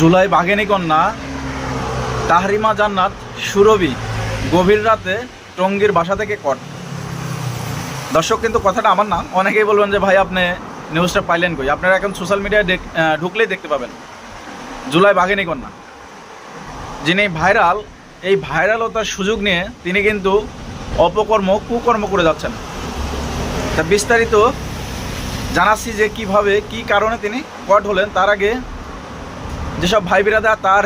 জুলাই বাঘেনি কন্যা, তাহরিমা জান্নাত, সুরভি, গভীর রাতে টঙ্গীর বাসা থেকে কট দর্শক, কিন্তু কথাটা আমার না, অনেকেই বলবেন যে ভাই আপনি নিউজটা পাইলেন কই? আপনারা এখন সোশ্যাল মিডিয়ায় ঢুকলেই দেখতে পাবেন। জুলাই বাঘেনি কন্যা। যিনি ভাইরাল, এই ভাইরালতার সুযোগ নিয়ে তিনি কিন্তু অপকর্ম, কুকর্ম করে যাচ্ছেন। তা বিস্তারিত জানাচ্ছি যে কীভাবে, কি কারণে তিনি কট হলেন, তার আগে যেসব ভাই বিরাদা তার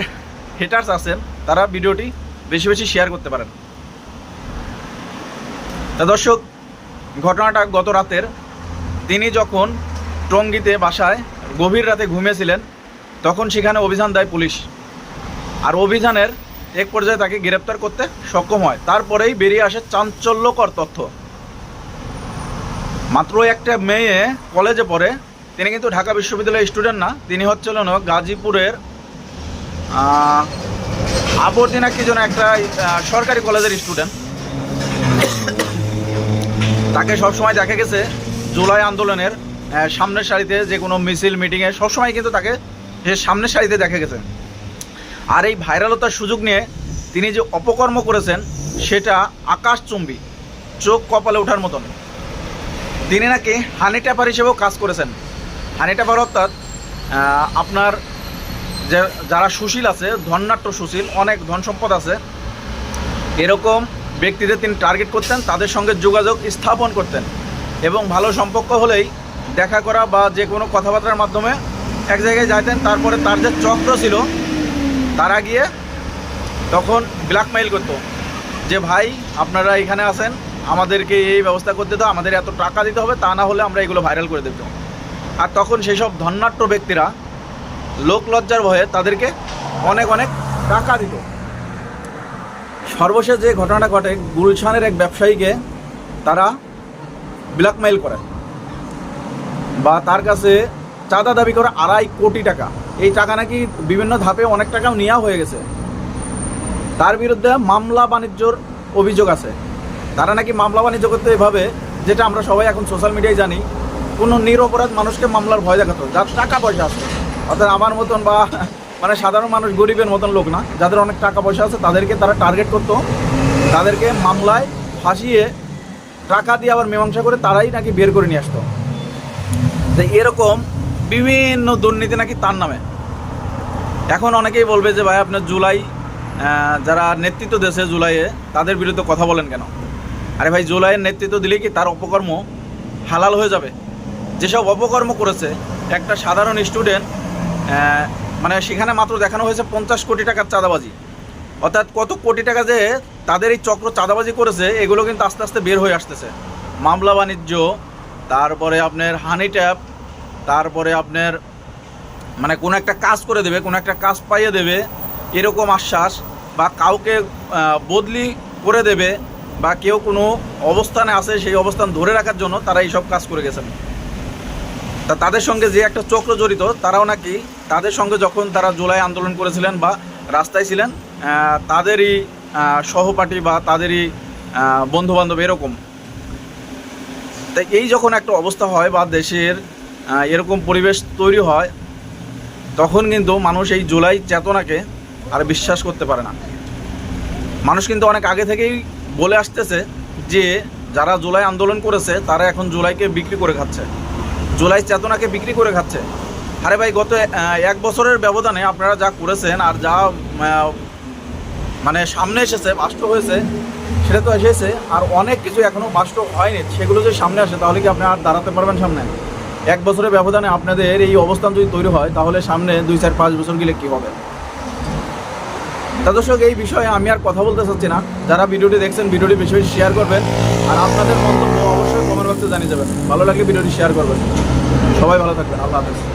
হেটার্স আছেন, তারা ভিডিওটি বেশি বেশি শেয়ার করতে পারেন। তা দর্শক, ঘটনাটা গত রাতের। তিনি যখন টঙ্গিতে বাসায় গভীর রাতে ঘুমিয়েছিলেন, তখন সেখানে অভিযান দেয় পুলিশ। আর অভিযানের এক পর্যায়ে তাকে গ্রেপ্তার করতে সক্ষম হয়। তারপরেই বেরিয়ে আসে চাঞ্চল্যকর তথ্য। মাত্র একটা মেয়ে কলেজে পড়ে তিনি কিন্তু ঢাকা বিশ্ববিদ্যালয়ের স্টুডেন্ট না, তিনি হচ্ছিল গাজীপুরের আবর্দিনা কি যেন একটা সরকারি কলেজের স্টুডেন্ট তাকে সবসময় দেখা গেছে জুলাই আন্দোলনের সামনের সারিতে যে কোনো মিছিল মিটিংয়ে সবসময় কিন্তু তাকে সে সামনের সারিতে দেখা গেছে। আর এই ভাইরালতার সুযোগ নিয়ে তিনি যে অপকর্ম করেছেন, সেটা আকাশচুম্বী চোখ কপালে ওঠার মতন। তিনি নাকি হানি ট্যাপার হিসেবেও কাজ করেছেন। হানি ট্যাপার অর্থাৎ আপনার যে যারা সুশীল আছে ধনাট্য সুশীল, অনেক ধন সম্পদ আছে, এরকম ব্যক্তিদের তিনি টার্গেট করতেন, তাদের সঙ্গে যোগাযোগ স্থাপন করতেন এবং ভালো সম্পর্ক হলেই দেখা করা বা যে কোনো কথাবার্তার মাধ্যমে এক জায়গায় যাইতেন। তারপরে তার যে চক্র ছিল, তারা গিয়ে তখন ব্ল্যাকমেইল করত যে, ভাই, আপনারা এখানে আছেন, আমাদেরকে এই ব্যবস্থা করতে দাও, আমাদের এত টাকা দিতে হবে, তা না হলে আমরা এগুলো ভাইরাল করে দেব আর তখন সেই সব ধন্যাট্য ব্যক্তিরা লোক লজ্জার ভয়ে তাদেরকে অনেক অনেক টাকা দিত। সর্বশেষ যে ঘটনাটা ঘটে, গুলশানের এক ব্যবসায়ীকে তারা ব্ল্যাকমেইল করে বা তার কাছে চাঁদা দাবি করে আড়াই কোটি টাকা। এই টাকা নাকি বিভিন্ন ধাপে অনেক টাকাও নেওয়া হয়ে গেছে। তার বিরুদ্ধে মামলা বাণিজ্যর অভিযোগ আছে। তারা নাকি মামলা বাণিজ্য করতে এভাবে, যেটা আমরা সবাই এখন সোশ্যাল মিডিয়ায় জানি কোনো নিরপরাধ মানুষকে মামলার ভয় দেখাতো যার টাকা পয়সা আছে, অর্থাৎ আমার মতন বা মানে সাধারণ মানুষ, গরিবের মতন লোক না, যাদের অনেক টাকা পয়সা আছে, তাদেরকে তারা টার্গেট করতো। তাদেরকে মামলায় ফাঁসিয়ে টাকা দিয়ে আবার মীমাংসা করে তারাই নাকি বের করে নিয়ে আসতো। তো এরকম বিভিন্ন দুর্নীতি নাকি তার নামে। এখন অনেকেই বলবে যে, ভাই আপনার জুলাই যারা নেতৃত্ব দেশে জুলাইয়ে, তাদের বিরুদ্ধে কথা বলেন কেন? আরে ভাই, জুলাইয়ের নেতৃত্ব দিলে কি তার অপকর্ম হালাল হয়ে যাবে? যেসব অপকর্ম করেছে, একটা সাধারণ স্টুডেন্ট মানে সেখানে মাত্র দেখানো হয়েছে পঞ্চাশ কোটি টাকার চাঁদাবাজি। অর্থাৎ কত কোটি টাকা যে তাদের এই চক্র চাঁদাবাজি করেছে, এগুলো কিন্তু আস্তে আস্তে বের হয়ে আসতেছে। মামলা বাণিজ্য, তারপরে আপনার হানি ট্যাপ তারপরে আপনার মানে কোনো একটা কাজ করে দেবে, কোনো একটা কাজ পাইয়ে দেবে, এরকম আশ্বাস, বা কাউকে বদলি করে দেবে, বা কেউ কোনো অবস্থানে আছে, সেই অবস্থান ধরে রাখার জন্য তারা এইসব কাজ করে গেছেন। তা তাদের সঙ্গে যে একটা চক্র জড়িত, তারাও নাকি তাদের সঙ্গে যখন তারা জুলাই আন্দোলন করেছিলেন বা রাস্তায় ছিলেন তাদেরই সহপাঠী বা তাদেরই বন্ধু বান্ধব এরকম। তাই এই যখন একটা অবস্থা হয় বা দেশের এরকম পরিবেশ তৈরি হয়, তখন কিন্তু মানুষ এই জুলাই চেতনাকে আর বিশ্বাস করতে পারে না। মানুষ কিন্তু অনেক আগে থেকেই বলে আসতেছে যে, যারা জুলাই আন্দোলন করেছে, তারা এখন জুলাইকে বিক্রি করে খাচ্ছে। জুলাই চেতনাকে বিক্রি করে খাচ্ছে। আরে ভাই, গত এক বছরের ব্যবধানে আপনারা যা করেছেন আর যা মানে সামনে এসেছে, বাষ্ট হয়েছে, সেটা তো এসেছে, আর অনেক কিছু এখনও বাষ্ট হয়নি। সেগুলো যদি সামনে আসে, তাহলে কি আপনি আর দাঁড়াতে পারবেন সামনে? এক বছরের ব্যবধানে আপনাদের এই অবস্থান যদি তৈরি হয়, তাহলে সামনে দুই চার পাঁচ বছর গেলে কী হবে? তা দর্শক, এই বিষয়ে আমি আর কথা বলতে চাচ্ছি না। যারা ভিডিওটি দেখছেন, ভিডিওটি বেশি শেয়ার করবেন। আর আপনাদের মন্তব্য অবশ্যই কমেন্ট বক্সে জানিয়ে যাবেন। ভালো লাগলে ভিডিওটি শেয়ার করবেন। সবাই ভালো থাকবেন। আল্লাহ হাফেজ।